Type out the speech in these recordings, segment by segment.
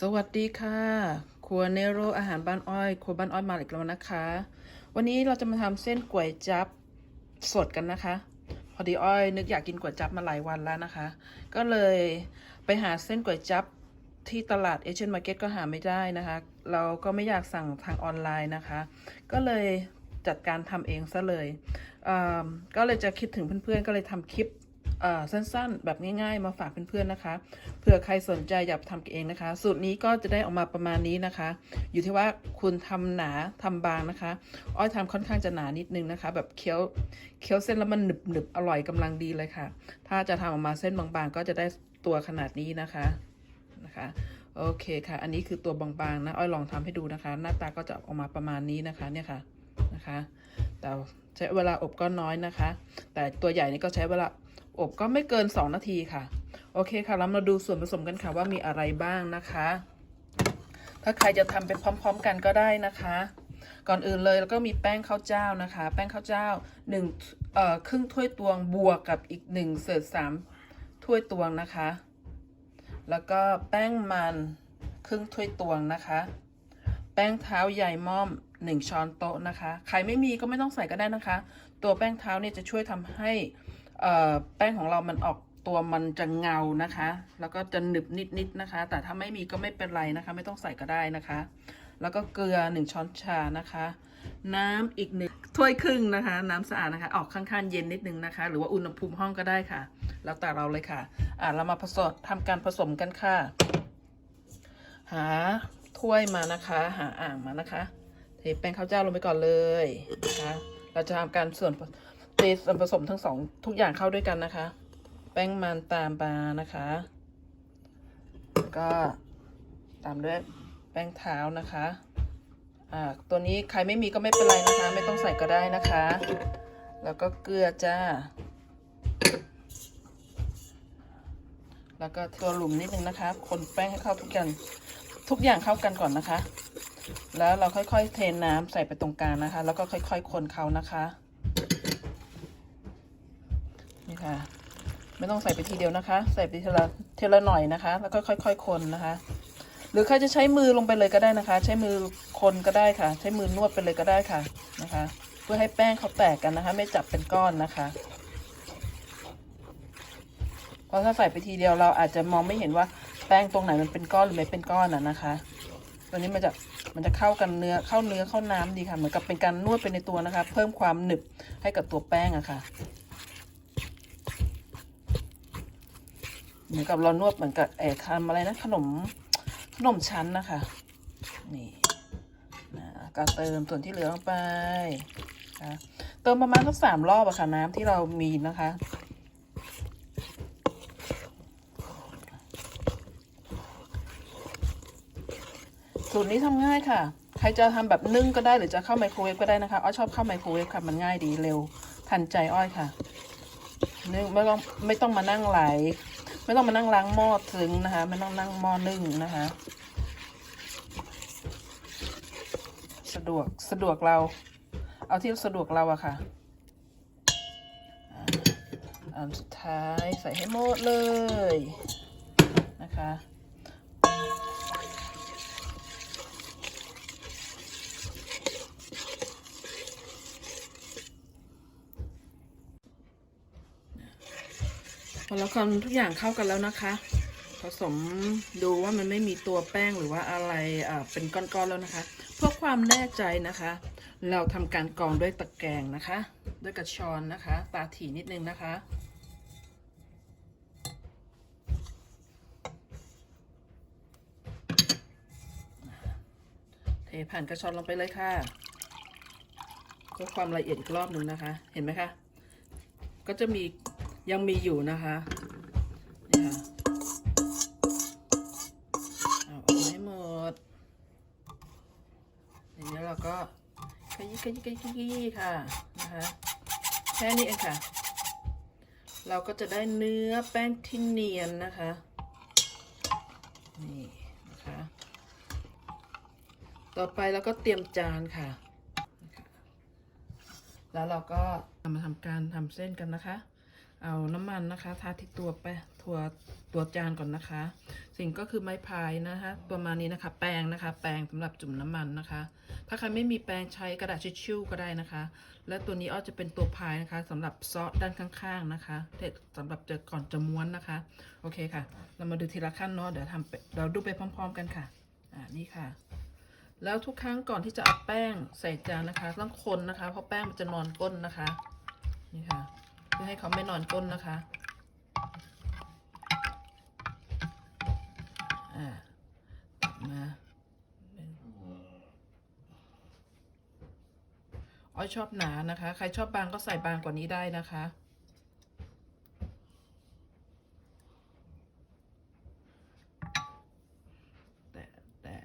สวัสดีค่ะ ครัวเนโรอาหารบ้านอ้อย ครัวบ้านอ้อยมาอีกแล้วนะคะ วันนี้เราจะมาทำเส้นก๋วยจับสดกันนะคะ พอดีอ้อย นึกอยากกินก๋วยจับมาหลายวันแล้วนะคะ ก็เลยไปหาเส้นก๋วยจับที่ตลาดเอเชียนมาร์เก็ตก็หาไม่ได้นะคะ เราก็ไม่อยากสั่งทางออนไลน์นะคะ ก็เลยจัดการทำเองซะเลยเอิ่มก็เลยจะคิดถึงเพื่อนๆ ก็เลยทำคลิป สั้นๆ แบบง่ายๆ มาฝากเพื่อนๆนะคะ เผื่อใครสนใจอยากทำเองนะคะ สูตรนี้ก็จะได้ออกมาประมาณนี้นะคะ อยู่ที่ว่าคุณทำหนาทำบางนะคะ อ้อยทำค่อนข้างจะหนานิดนึงนะคะ แบบเคี้ยวเคี้ยวเส้นแล้วมันหนึบหนึบๆอร่อยกำลังดีเลยค่ะ ถ้าจะทำออกมาเส้นบางๆ ก็จะได้ตัวขนาดนี้นะคะนะคะโอเคค่ะ อันนี้คือตัวบางๆนะ อ้อยลองทำให้ดูนะคะ หน้าตาก็จะออกมาประมาณนี้นะคะเนี่ยค่ะนะคะ แต่ใช้เวลาอบก็น้อยนะคะ แต่ตัวใหญ่นี่ก็ใช้เวลา อบก็ไม่เกิน 2 นาทีค่ะ โอเคค่ะเรามาดูส่วนผสมกันค่ะว่ามีอะไรบ้างนะคะ ถ้าใครจะทำเป็นพร้อม ๆ กันก็ได้นะคะ ก่อนอื่นเลยแล้วก็มีแป้งข้าวเจ้านะคะ แป้งข้าวเจ้า1เอ่อครึ่งถ้วยตวงบวกกับอีก1เศษ3ถ้วยตวงนะคะ แล้วก็แป้งมันครึ่งถ้วยตวงนะคะ แป้งเท้าใหญ่ม่อม 1 ช้อนโต๊ะนะคะ ใครไม่มีก็ไม่ต้องใส่ก็ได้นะคะ ตัวแป้งเท้าเนี่ยจะช่วยทำให้ แป้งของเรามันออกตัวมันจะเงานะคะ แล้วก็จะหนึบนิดๆนะคะ แต่ถ้าไม่มีก็ไม่เป็นไรนะคะ ไม่ต้องใส่ก็ได้นะคะ แล้วก็เกลือ1ช้อนชานะคะ น้ำอีกหนึ่งถ้วยครึ่งนะคะ น้ำสะอาดนะคะ ออกข้างๆเย็นนิดนึงนะคะ หรือว่าอุณหภูมิห้องก็ได้ค่ะ แล้วแต่เราเลยค่ะ อะเรามาผสมทำการผสมกันค่ะ หาถ้วยมานะคะ หาอ่างมานะคะ เทแป้งข้าวเจ้าลงไปก่อนเลยนะคะ เราจะทำการส่วน เทส่วนผสมทั้งสองทุกอย่างเข้าด้วยกันนะคะ แป้งมันตามมานะคะแล้วก็ตามด้วยแป้งเท้านะคะอ่าตัวนี้ใครไม่มีก็ไม่เป็นไรนะคะ ไม่ต้องใส่ก็ได้นะคะ แล้วก็เกลือจ้า แล้วก็ตัวหลุมนิดนึงนะคะ คนแป้งให้เข้าทุกอย่างทุกอย่างเข้ากันก่อนนะคะ แล้วเราค่อยๆเทน้ำใส่ไปตรงกลางนะคะ แล้วก็ค่อยๆคนเขานะคะ นี่ค่ะ ไม่ต้องใส่ไปทีเดียวนะคะ ใส่ไปทีละทีละหน่อยนะคะ แล้วก็ค่อยๆคนนะคะ หรือใครจะใช้มือลงไปเลยก็ได้นะคะ ใช้มือคนก็ได้ค่ะ ใช้มือนวดไปเลยก็ได้ค่ะนะคะ เพื่อให้แป้งเขาแตกกันนะคะ ไม่จับเป็นก้อนนะคะเพราะถ้าใส่ไปทีเดียวเราอาจจะมองไม่เห็นว่าแป้งตรงไหนมันเป็นก้อนหรือไม่เป็นก้อนอะนะคะ ตัวนี้มันจะมันจะเข้ากันเนื้อเข้าเนื้อเข้าน้ำดีค่ะ เหมือนกับเป็นการนวดไปในตัวนะคะ เพิ่มความหนึบให้กับตัวแป้งอะค่ะ เหมือนกับเรานวดเหมือนกับเออทำอะไรนะขนมขนมชั้นนะคะ นี่นะก็เติมส่วนที่เหลือลงไปนะเติมประมาณสักสามรอบอะค่ะน้ำที่เรามีนะคะสูตรนี้ทำง่ายค่ะ ใครจะทำแบบนึ่งก็ได้หรือจะเข้าไมโครเวฟก็ได้นะคะ อ้อยชอบเข้าไมโครเวฟค่ะ มันง่ายดีเร็ว ทันใจอ้อยค่ะ นึ่งไม่ต้องไม่ต้องมานั่งไหล ไม่ต้องมานั่งล้างหม้อถึงนะคะ ไม่ต้องนั่งหม้อนึ่งนะคะ สะดวกสะดวกเรา เอาที่สะดวกเราอะค่ะอ่าอันสุดท้ายใส่ให้หมดเลยนะคะ พอเราคนทุกอย่างเข้ากันแล้วนะคะ ผสมดูว่ามันไม่มีตัวแป้งหรือว่าอะไรเป็นก้อนๆแล้วนะคะ เพื่อความแน่ใจนะคะ เราทำการกรองด้วยตะแกรงนะคะ ด้วยกระชอนนะคะ ตาถี่นิดนึงนะคะเทผ่านกระชอนลงไปเลยค่ะเพื่อความละเอียดอีกรอบหนึ่งนะคะ เห็นไหมคะ ก็จะมี ยังมีอยู่นะคะนี่ค่ะเอาออกมาให้หมดอย่างนี้เราก็ขยี้ขยี้ขยี้ขยี้ค่ะนะคะแค่นี้เองค่ะ เราก็จะได้เนื้อแป้งที่เนียนนะคะนี่นะคะต่อไปเราก็เตรียมจานค่ะ แล้วเราก็มาทำการทำเส้นกันนะคะ เอาน้ำมันนะคะทาที่ตัวแป้งตัวตัวจานก่อนนะคะ สิ่งก็คือไม้พายนะคะประมาณนี้นะคะ แปรงนะคะ แปรงสำหรับจุ่มน้ำมันนะคะ ถ้าใครไม่มีแปรงใช้กระดาษทิชชู่ก็ได้นะคะ และตัวนี้อ้อจะเป็นตัวพายนะคะสำหรับซอสด้านข้างๆนะคะเด็สำหรับจะก่อนจะม้วนนะคะ โอเคค่ะ เรามาดูทีละขั้นเนาะเดี๋ยวทำเราดูไปพร้อม ๆ กันค่ะอ่านี่ค่ะแล้วทุกครั้งก่อนที่จะเอาแป้งใส่จานนะคะ ต้องคนนะคะ เพราะแป้งมันจะนอนก้นนะคะ นี่ค่ะ พื่อให้เขาไม่นอนก้นนะคะอ่าตัดมาอ้อยชอบหนานะคะ ใครชอบบางก็ใส่บางกว่านี้ได้นะคะแตะแตะ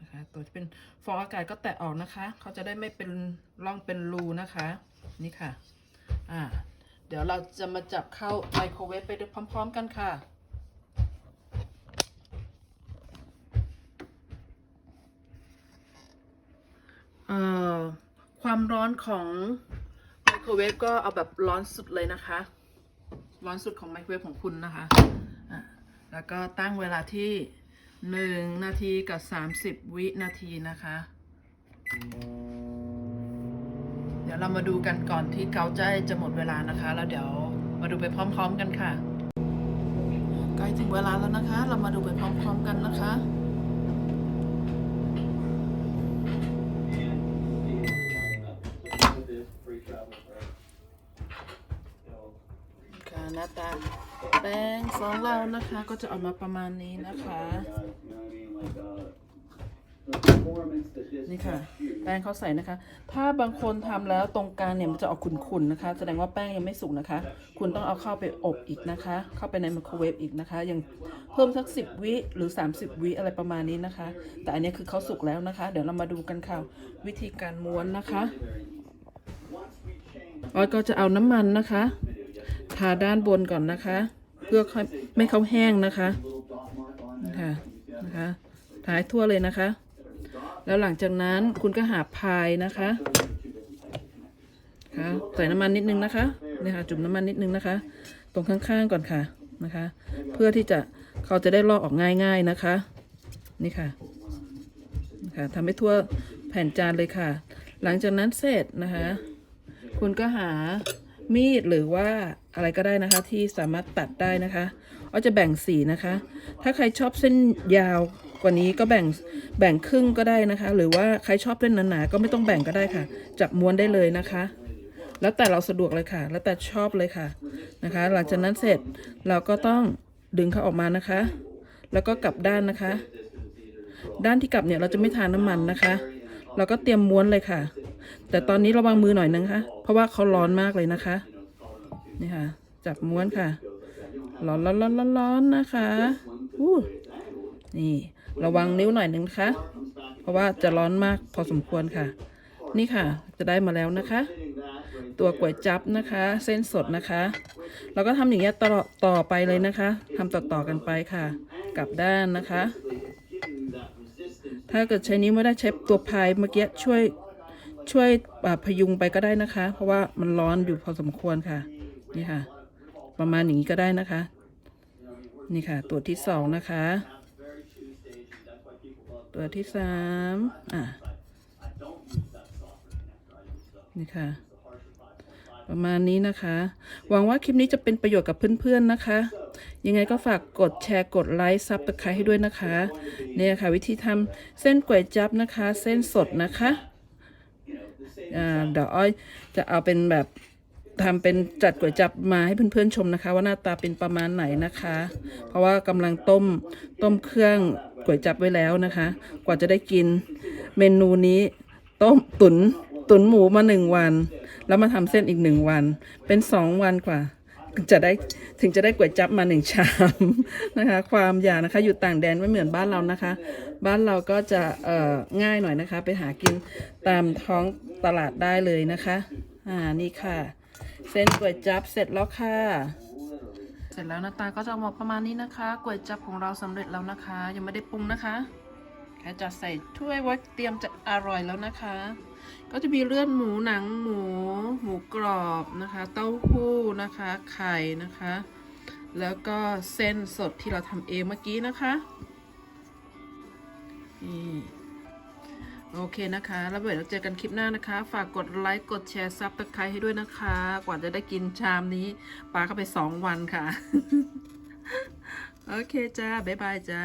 นะคะตัวที่เป็นฟองอากาศก็แตะออกนะคะ เขาจะได้ไม่เป็นร่องเป็นรูนะคะ นี่ค่ะ อ่า ดี๋ยวเราจะมาจับเข้าไมโครเวฟไปพร้อม ๆ กันค่ะเอ่อความร้อนของไมโครเวฟก็เอาแบบร้อนสุดเลยนะคะ ร้อนสุดของไมโครเวฟของคุณนะคะอะแล้วก็ตั้งเวลาที่หนึ่งนาทีกับสามสิบวินาทีนะคะ เดี๋ยวเรามาดูกันก่อนที่เกาใจจะหมดเวลานะคะ แล้วเดี๋ยวมาดูไปพร้อม ๆกันค่ะใกล้ถึงเวลาแล้วนะคะ เรามาดูไปพร้อม ๆกันนะคะค่ะหน้าตาแป้งของเรานะคะ ก็จะออกมาประมาณนี้นะคะ นี่ค่ะ แป้งเขาใส่นะคะ ถ้าบางคนทำแล้วตรงกลางเนี่ยมันจะออกขุ่นๆนะคะ แสดงว่าแป้งยังไม่สุกนะคะ คุณต้องเอาเข้าไปอบอีกนะคะ เข้าไปในไมโครเวฟอีกนะคะ ยังเพิ่มสัก 10 วิหรือ 30 วิอะไรประมาณนี้นะคะ แต่อันนี้คือเขาสุกแล้วนะคะ เดี๋ยวเรามาดูกันค่ะ วิธีการม้วนนะคะออยก็จะเอาน้ำมันนะคะ ทาด้านบนก่อนนะคะ เพื่อค่อยไม่เขาแห้งนะคะนะคะนะคะทาทั่วเลยนะคะ แล้วหลังจากนั้นคุณก็หาพายนะคะค่ะใส่น้ำมันนิดนึงนะคะนี่ค่ะจุ่มน้ำมันนิดนึงนะคะ ตรงข้างๆก่อนค่ะนะคะ เพื่อที่จะเขาจะได้ลอกออกง่าย ๆนะคะ นี่ค่ะนะคะทำให้ทั่วแผ่นจานเลยค่ะ หลังจากนั้นเสร็จนะคะ คุณก็หามีดหรือว่าอะไรก็ได้นะคะ ที่สามารถตัดได้นะคะอ้อจะแบ่งสีนะคะ ถ้าใครชอบเส้นยาว กว่านี้ก็แบ่งแบ่งครึ่งก็ได้นะคะ หรือว่าใครชอบเส้นหนาๆก็ไม่ต้องแบ่งก็ได้ค่ะ จับม้วนได้เลยนะคะ แล้วแต่เราสะดวกเลยค่ะ แล้วแต่ชอบเลยค่ะนะคะ หลังจากนั้นเสร็จเราก็ต้องดึงเขาออกมานะคะ แล้วก็กลับด้านนะคะ ด้านที่กลับเนี่ยเราจะไม่ทานน้ำมันนะคะ เราก็เตรียมม้วนเลยค่ะ แต่ตอนนี้ระวังมือหน่อยนะคะ เพราะว่าเขาร้อนมากเลยนะคะนี่ค่ะ จับม้วนค่ะร้อนร้อนร้อนร้อนนะคะอู้นี่ ระวังนิ้วหน่อยหนึ่งนะคะ เพราะว่าจะร้อนมากพอสมควรค่ะ นี่ค่ะ จะได้มาแล้วนะคะ ตัวก๋วยจับนะคะ เส้นสดนะคะเราก็ทำอย่างเงี้ยต่อต่อไปเลยนะคะทำต่อๆกันไปค่ะ กลับด้านนะคะ ถ้าเกิดใช้นิ้วไม่ได้ใช้ตัวพายเมื่อกี้ช่วยช่วยพยุงไปก็ได้นะคะ เพราะว่ามันร้อนอยู่พอสมควรค่ะ นี่ค่ะ ประมาณอย่างนี้ก็ได้นะคะ นี่ค่ะ ตัวที่สองนะคะ ตัวที่สามอะนี่ค่ะ ประมาณนี้นะคะ หวังว่าคลิปนี้จะเป็นประโยชน์กับเพื่อนๆนะคะ ยังไงก็ฝากกดแชร์กดไลค์ซับสไครต์ให้ด้วยนะคะ เนี่ยค่ะ วิธีทำเส้นก๋วยจั๊บนะคะ เส้นสดนะคะอ่าเดี๋ยวอ้อยจะเอาเป็นแบบทำเป็นจัดก๋วยจับมาให้เพื่อนๆชมนะคะ ว่าหน้าตาเป็นประมาณไหนนะคะ เพราะว่ากำลังต้มต้มเครื่อง ก๋วยจับไว้แล้วนะคะ กว่าจะได้กินเมนูนี้ต้มตุนตุนหมูมาหนึ่งวัน แล้วมาทำเส้นอีกหนึ่งวัน เป็นสองวันกว่า จะได้ถึงจะได้ก๋วยจับมาหนึ่งชามนะคะ ความอยากนะคะ อยู่ต่างแดนไม่เหมือนบ้านเรานะคะ บ้านเราก็จะง่ายหน่อยนะคะ ไปหากินตามท้องตลาดได้เลยนะคะ อ่านี่ค่ะ เส้นก๋วยจับเสร็จแล้วค่ะ เสร็จแล้วหน้าตาก็จะออกมาประมาณนี้นะคะก๋วยจั๊บของเราสำเร็จแล้วนะคะ ยังไม่ได้ปรุงนะคะแค่จะใส่ถ้วยไว้เตรียมจะอร่อยแล้วนะคะ ก็จะมีเลือดหมูหนังหมู หมูกรอบนะคะ เต้าหู้นะคะ ไข่นะคะ แล้วก็เส้นสดที่เราทำเองเมื่อกี้นะคะนี่ โอเคนะคะ แล้วเดี๋ยวเราเจอกันคลิปหน้านะคะ ฝากกดไลค์ กดแชร์ซับตะไคร้ให้ด้วยนะคะ กว่าจะได้กินชามนี้ปลาเข้าไปสองวันค่ะ โอเคจ้า บ๊ายบายจ้า